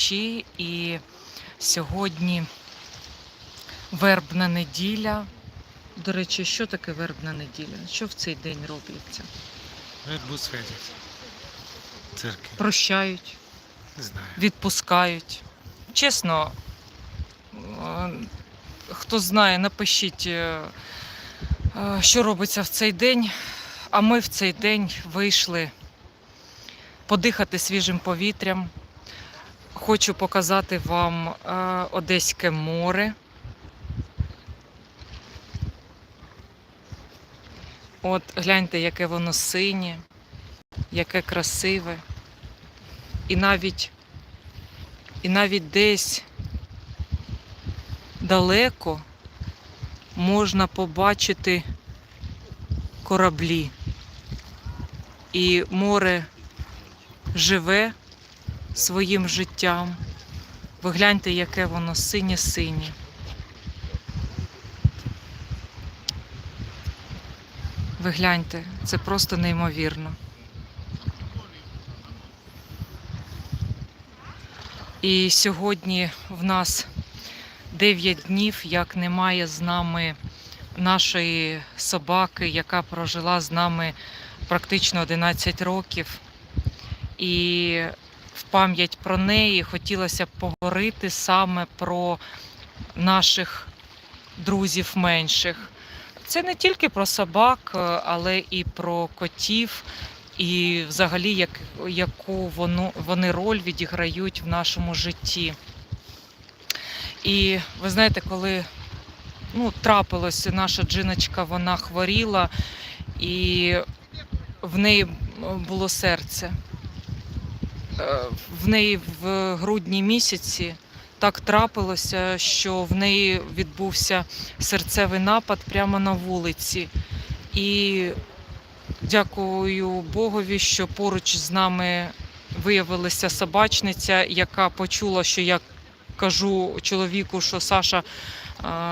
глядачі, і сьогодні вербна неділя. До речі, що таке вербна неділя? Що в цей день робиться? Вербу святять. Церкви. Прощають, Не знаю. відпускають. Чесно, е, хто знає, напишіть, е, е, що робиться в цей день. А ми в цей день вийшли подихати свіжим повітрям. Хочу показати вам е, Одеське море. От гляньте, яке воно синє, яке красиве. І навіть, і навіть десь далеко можна побачити кораблі. І море живе своїм життям. Ви гляньте, яке воно синє-синє. Ви гляньте, це просто неймовірно. І сьогодні в нас 9 днів, як немає з нами нашої собаки, яка прожила з нами практично 11 років. І в пам'ять про неї хотілося б поговорити саме про наших друзів менших. Це не тільки про собак, е, але і про котів, і взагалі як, яку воно, вони роль відіграють в нашому житті. І ви знаєте, коли ну, трапилося, наша джиночка, вона хворіла, і в неї було серце. Е, В неї в грудні місяці так трапилося, що в неї відбувся серцевий напад прямо на вулиці. І дякую Богові, що поруч з нами виявилася собачниця, яка почула, що я кажу чоловіку, що Саша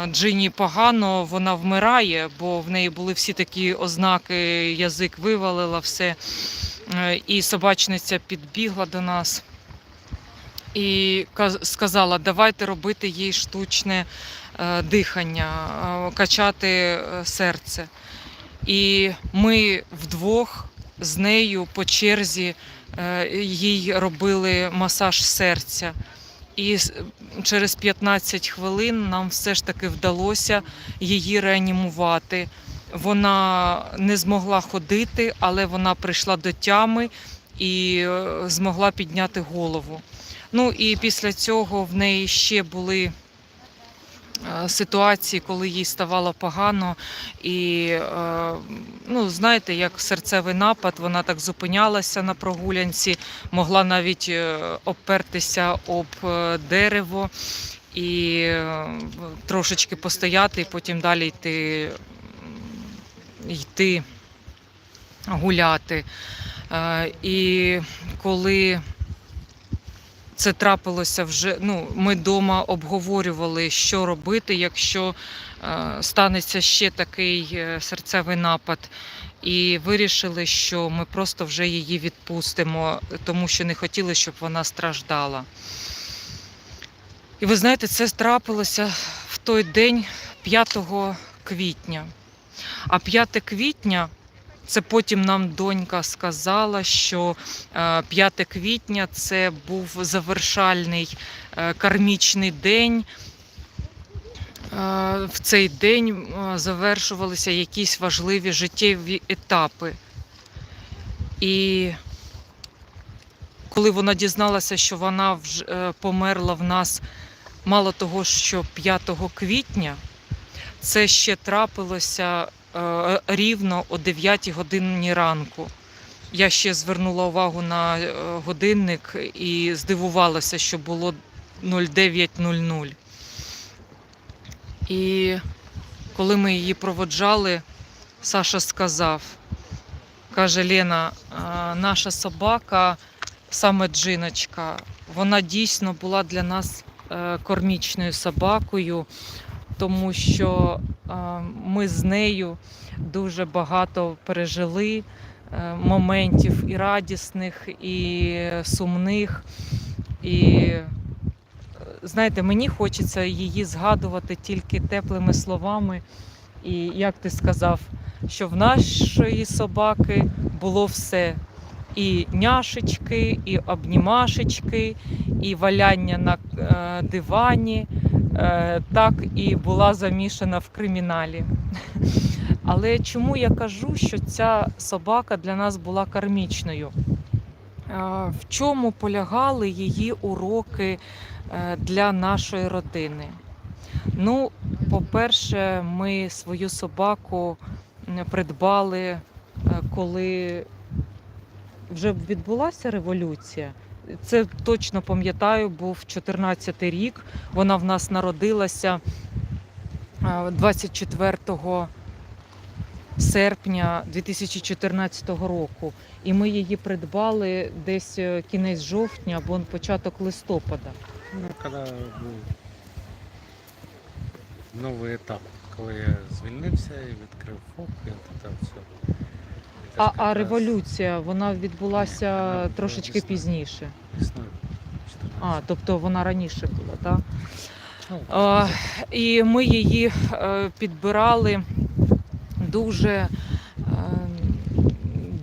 Джині погано, вона вмирає, бо в неї були всі такі ознаки, язик вивалила все. Е, І собачниця підбігла до нас і сказала, давайте робити їй штучне е, дихання, е, качати серце. І ми вдвох з нею по черзі їй робили масаж серця. І через 15 хвилин нам все ж таки вдалося її реанімувати. Вона не змогла ходити, але вона прийшла до тями і е, змогла підняти голову. Ну і після цього в неї ще були е, ситуації, коли їй ставало погано, і е, ну, знаєте, як серцевий напад, вона так зупинялася на прогулянці, могла навіть обпертися об дерево і трошечки постояти, і потім далі йти, йти гуляти. Е, І коли це трапилося вже. Ну, ми вдома обговорювали, що робити, якщо е, станеться ще такий е, серцевий напад. І вирішили, що ми просто вже її відпустимо, тому що не хотіли, щоб вона страждала. І ви знаєте, це трапилося в той день 5 квітня. А 5 квітня це потім нам донька сказала, що е, 5 квітня це був завершальний е, кармічний день. Е, В цей день е, завершувалися якісь важливі життєві етапи. І коли вона дізналася, що вона вже е, померла в нас мало того, що 5 квітня, це ще трапилося е, рівно о 9 годині ранку. Я ще звернула увагу на е, годинник і здивувалася, що було 09.00. І коли ми її проводжали, Саша сказав, каже Лена, а, наша собака, саме джиночка, вона дійсно була для нас е, кормічною собакою, тому що е, ми з нею дуже багато пережили е, моментів і радісних, і сумних. І знаєте, мені хочеться її згадувати тільки теплими словами. І як ти сказав, що в нашої собаки було все. І няшечки, і обнімашечки, і валяння на е, дивані, так і була замішана в криміналі. Але чому я кажу, що ця собака для нас була кармічною? Е, В чому полягали її уроки е, для нашої родини? Ну, по-перше, ми свою собаку придбали, е, коли вже відбулася революція. Це точно пам'ятаю, був 14 рік. Вона в нас народилася е, 24 серпня 2014 року. І ми її придбали десь е, кінець жовтня або початок листопада. Ну, коли був новий етап, коли я звільнився і відкрив ФОП, і це все. А, а революція вона відбулася трошечки пізніше. А, тобто вона раніше була, так? Ну, А, і ми її е, підбирали дуже, е,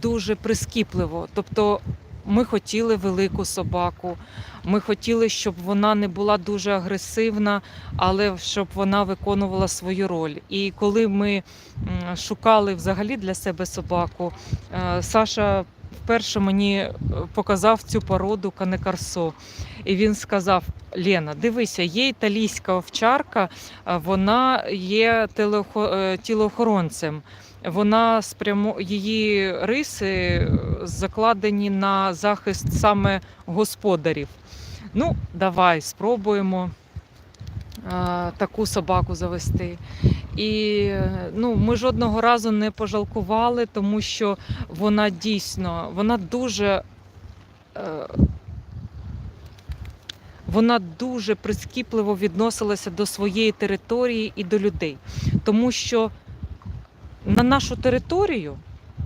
дуже прискіпливо. Тобто ми хотіли велику собаку, ми хотіли, щоб вона не була дуже агресивна, але щоб вона виконувала свою роль. І коли ми шукали взагалі для себе собаку, е, Саша вперше мені е, показав цю породу канекарсо. І він сказав: Лена, дивися, є італійська овчарка, вона є е, тілоохоронцем. Вона спрямо її риси е, закладені на захист саме господарів. Ну, давай спробуємо а, таку собаку завести. І е, ну, ми жодного разу не пожалкували, тому що вона дійсно вона дуже. е, Вона дуже прискіпливо відносилася до своєї території і до людей, тому що на нашу територію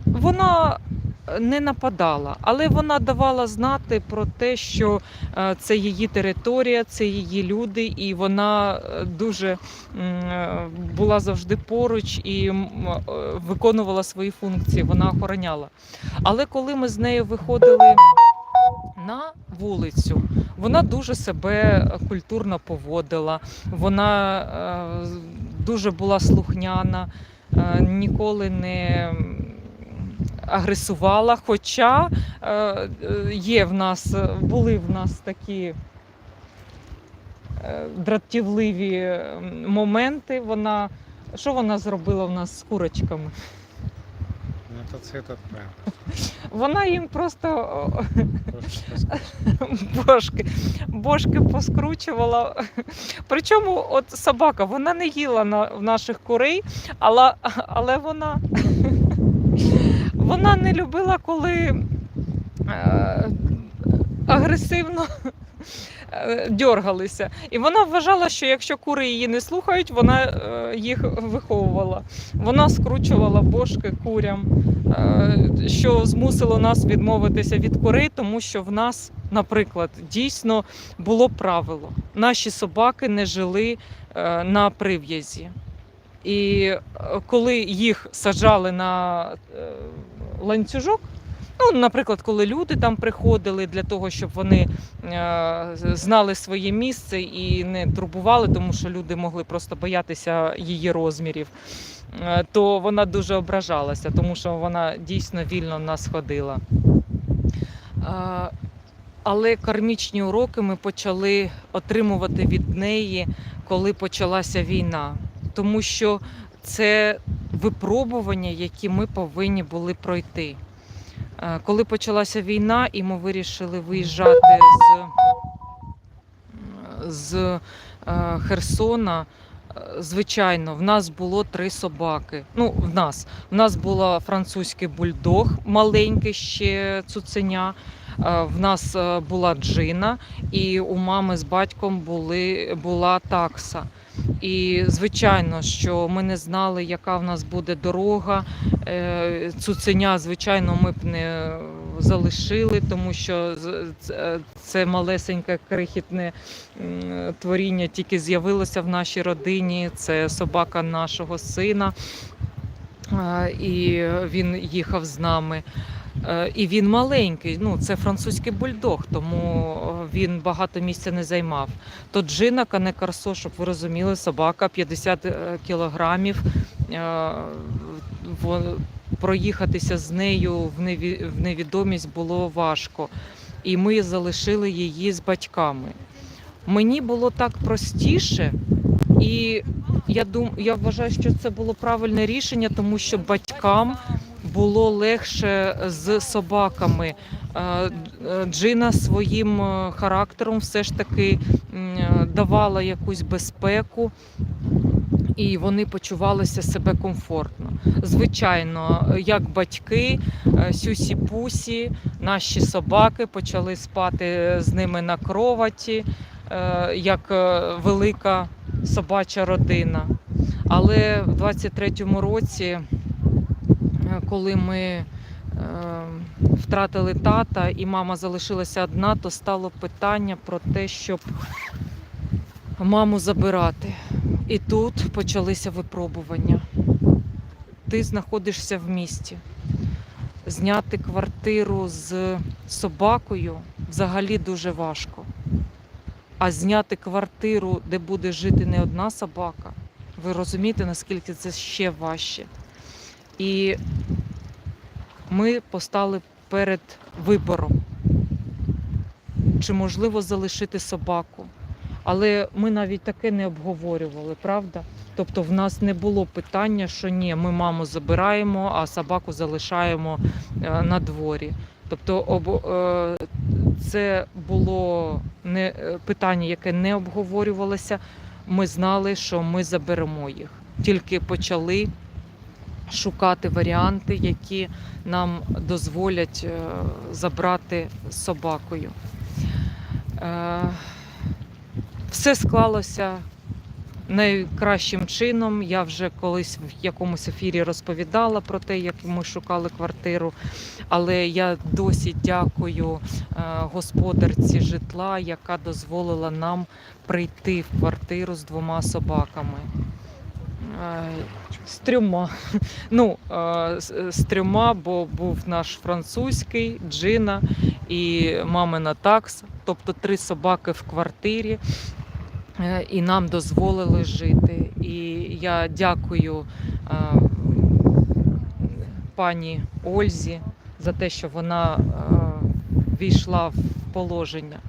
вона не нападала, але вона давала знати про те, що е, це її територія, це її люди, і вона е, дуже е, була завжди поруч і е, виконувала свої функції, вона охороняла. Але коли ми з нею виходили на вулицю, вона дуже себе культурно поводила, вона е, дуже була слухняна, е, ніколи не агресувала. Хоча е, е, є в нас, були в нас такі е, дратівливі е, моменти. Вона, що вона зробила в нас з курочками? Ну, то це тут прям. Вона їм просто бошки, бошки поскручувала. Причому от собака, вона не їла на, в наших курей, але, але вона, вона не любила, коли е, агресивно дьоргалися. І вона вважала, що якщо кури її не слухають, вона е, їх виховувала. Вона скручувала бошки курям, е, що змусило нас відмовитися від курей, тому що в нас, наприклад, дійсно було правило: наші собаки не жили е, на прив'язі. І е, коли їх саджали на е, ланцюжок, ну, наприклад, коли люди там приходили для того, щоб вони е, знали своє місце і не турбували, тому що люди могли просто боятися її розмірів, е, то вона дуже ображалася, тому що вона дійсно вільно нас ходила. Але кармічні уроки ми почали отримувати від неї, коли почалася війна, тому що це випробування, які ми повинні були пройти. Е, Коли почалася війна, і ми вирішили виїжджати з, з е, Херсона. е, Звичайно, в нас було три собаки. Ну, в нас. В нас була французький бульдог, маленький ще цуценя. В нас була джина, і у мами з батьком були, була такса. І звичайно, що ми не знали, яка в нас буде дорога. Е, Цуценя, звичайно, ми б не залишили, тому що це- це малесеньке крихітне творіння тільки з'явилося в нашій родині. Це собака нашого сина, Е, і він їхав з нами. Е, І він маленький, ну це французький бульдог, тому е, він багато місця не займав. То Джина Кане Карсо, щоб ви розуміли, собака 50 е, кілограмів. Проїхатися з нею в невідомість було важко. І ми залишили її з батьками. Мені було так простіше, і я дум, я вважаю, що це було правильне рішення, тому що батькам було легше з собаками. Е, Джина своїм е, характером все ж таки е, давала якусь безпеку, і вони почувалися себе комфортно. Звичайно, як батьки, е, сюсі-пусі, наші собаки почали спати з ними на кроваті, як велика собача родина. Але в 23-му році, коли ми е, втратили тата і мама залишилася одна, то стало питання про те, щоб маму забирати. І тут почалися випробування. Ти знаходишся в місті. Зняти квартиру з собакою взагалі дуже важко. А зняти квартиру, де буде жити не одна собака, ви розумієте, наскільки це ще важче. І ми постали перед вибором, чи можливо залишити собаку. Але ми навіть таке не обговорювали, правда? Тобто в нас не було питання, що ні, ми маму забираємо, а собаку залишаємо е, на дворі. Тобто об, е, це було не, е, питання, яке не обговорювалося. Ми знали, що ми заберемо їх. Тільки почали шукати варіанти, які нам дозволять е, забрати собакою. Е, Все склалося найкращим чином. Я вже колись в якомусь ефірі розповідала про те, як ми шукали квартиру. Але я досі дякую е, господарці житла, яка дозволила нам прийти в квартиру з двома собаками. Е, З трьома. Ну, е, з- трьома, бо був наш французький, Джина і мамина такс, тобто три собаки в квартирі. Е, І нам дозволили жити. І я дякую пані Ользі за те, що вона війшла в положення.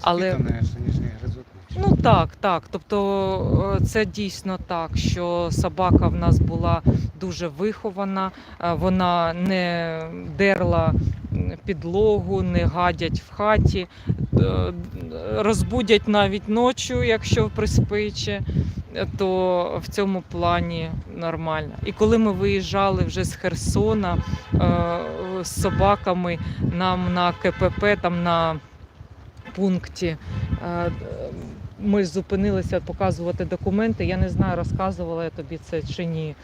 Але- Але... що ніжні гризуть. Ну так, так. Тобто е, це дійсно так, що собака в нас була дуже вихована, е, вона не дерла підлогу, не гадять в хаті, е, розбудять навіть ночі, якщо приспиче, то в цьому плані нормально. І коли ми виїжджали вже з Херсона з собаками нам на КПП, там на пункті. Ми зупинилися показувати документи. Я не знаю, розказувала я тобі це чи ні.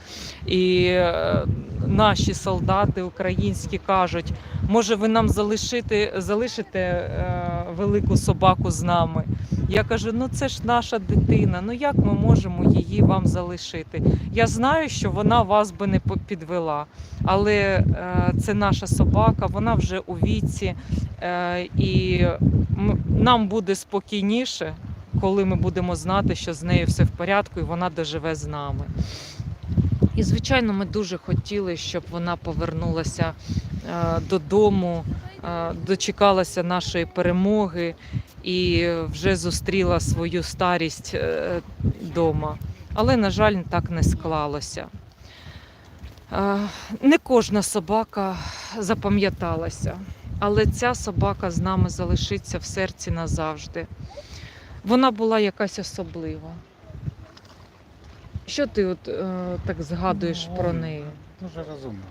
І е, наші солдати українські кажуть, може, ви нам залишите, залишите е, велику собаку з нами. Я кажу, ну це ж наша дитина. Ну як ми можемо її вам залишити? Я знаю, що вона вас би не підвела, але е, це наша собака, вона вже у віці, і нам буде спокійніше, коли ми будемо знати, що з нею все в порядку і вона доживе з нами. І, звичайно, ми дуже хотіли, щоб вона повернулася е, додому, е, дочекалася нашої перемоги і вже зустріла свою старість вдома. Але, на жаль, так не склалося. Е, Не кожна собака запам'яталася, але ця собака з нами залишиться в серці назавжди. Вона була якась особлива. Що ти от, е, так згадуєш Ну, про неї? Дуже розумна.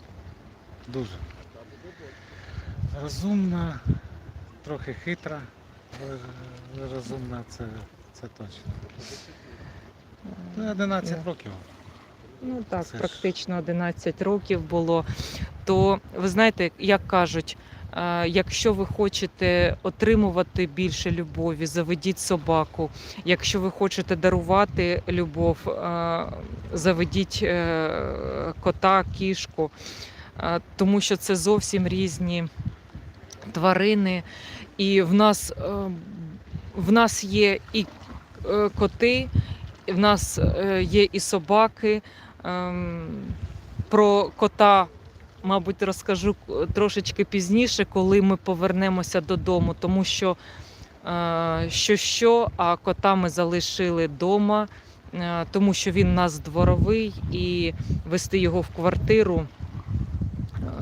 Дуже. Розумна, трохи хитра, але розумна це, це точно. Ну, 11 Е. років. Ну так, Це практично 11 років було. То ви знаєте, як кажуть, Якщо ви хочете отримувати більше любові, заведіть собаку. Якщо ви хочете дарувати любов, заведіть е, кота, кішку, тому що це зовсім різні тварини. І в нас, е, в нас є і е, коти, в нас є і собаки. Ем, Про кота, мабуть, розкажу трошечки пізніше, коли ми повернемося додому, тому що е, що, що, а кота ми залишили вдома, тому що він нас дворовий, і вести його в квартиру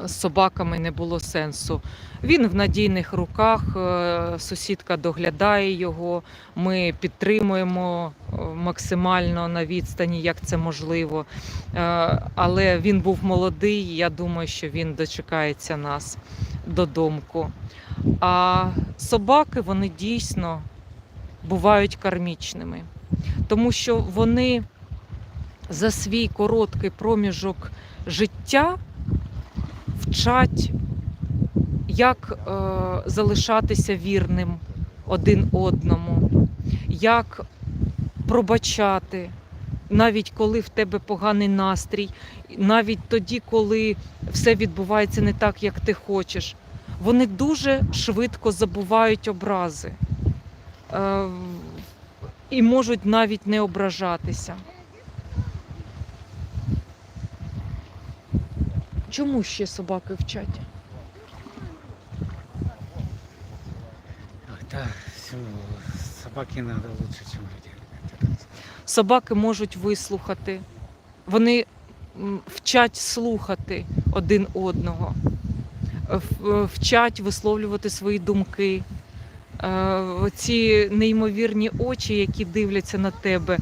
е, з собаками не було сенсу. Він в надійних руках, е, сусідка доглядає його, ми підтримуємо е, максимально на відстані, як це можливо. Е, Але він був молодий, я думаю, що він дочекається нас додомку. А собаки вони дійсно бувають кармічними, тому що вони за свій короткий проміжок життя вчать як е, залишатися вірним один одному, як пробачати, навіть коли в тебе поганий настрій, навіть тоді, коли все відбувається не так, як ти хочеш. Вони дуже швидко забувають образи е, і можуть навіть не ображатися. Чому ще собаки вчать? Да, собаки надо лучше, чем люди. Собаки можуть вислухати, вони вчать слухати один одного, е, вчать висловлювати свої думки. Е, Ці неймовірні очі, які дивляться на тебе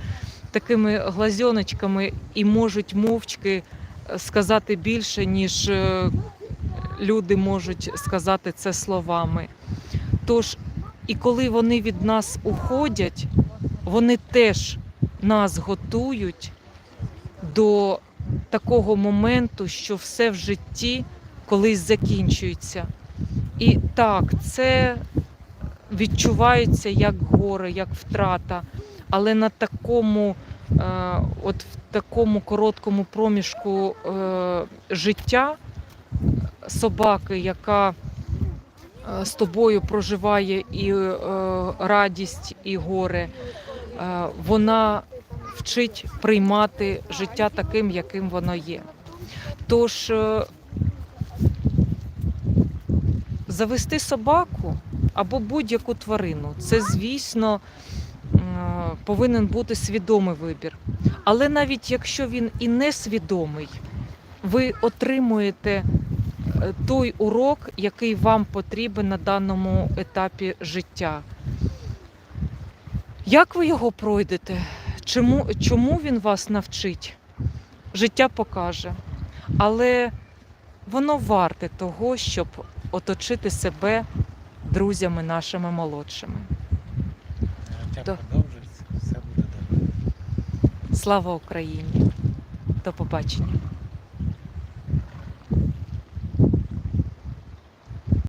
такими глазьоночками і можуть мовчки е, сказати більше, ніж е, люди можуть сказати це словами. Тож, і коли вони від нас уходять, вони теж нас готують до такого моменту, що все в житті колись закінчується. І так, це відчувається як горе, як втрата, але на такому, е, от в такому короткому проміжку е, життя собаки, яка е, з тобою проживає і радість, і горе, вона вчить приймати життя таким, яким воно є. Тож е, завести собаку або будь-яку тварину це, звісно, е, повинен бути свідомий вибір. Але навіть якщо він і не свідомий, ви отримуєте е, той урок, який вам потрібен на даному етапі життя. Як ви його пройдете? Чому, чому він вас навчить? Життя покаже. Але воно варте того, щоб оточити себе друзями нашими молодшими. Життя продовжується, все буде добре. Слава Україні! До побачення!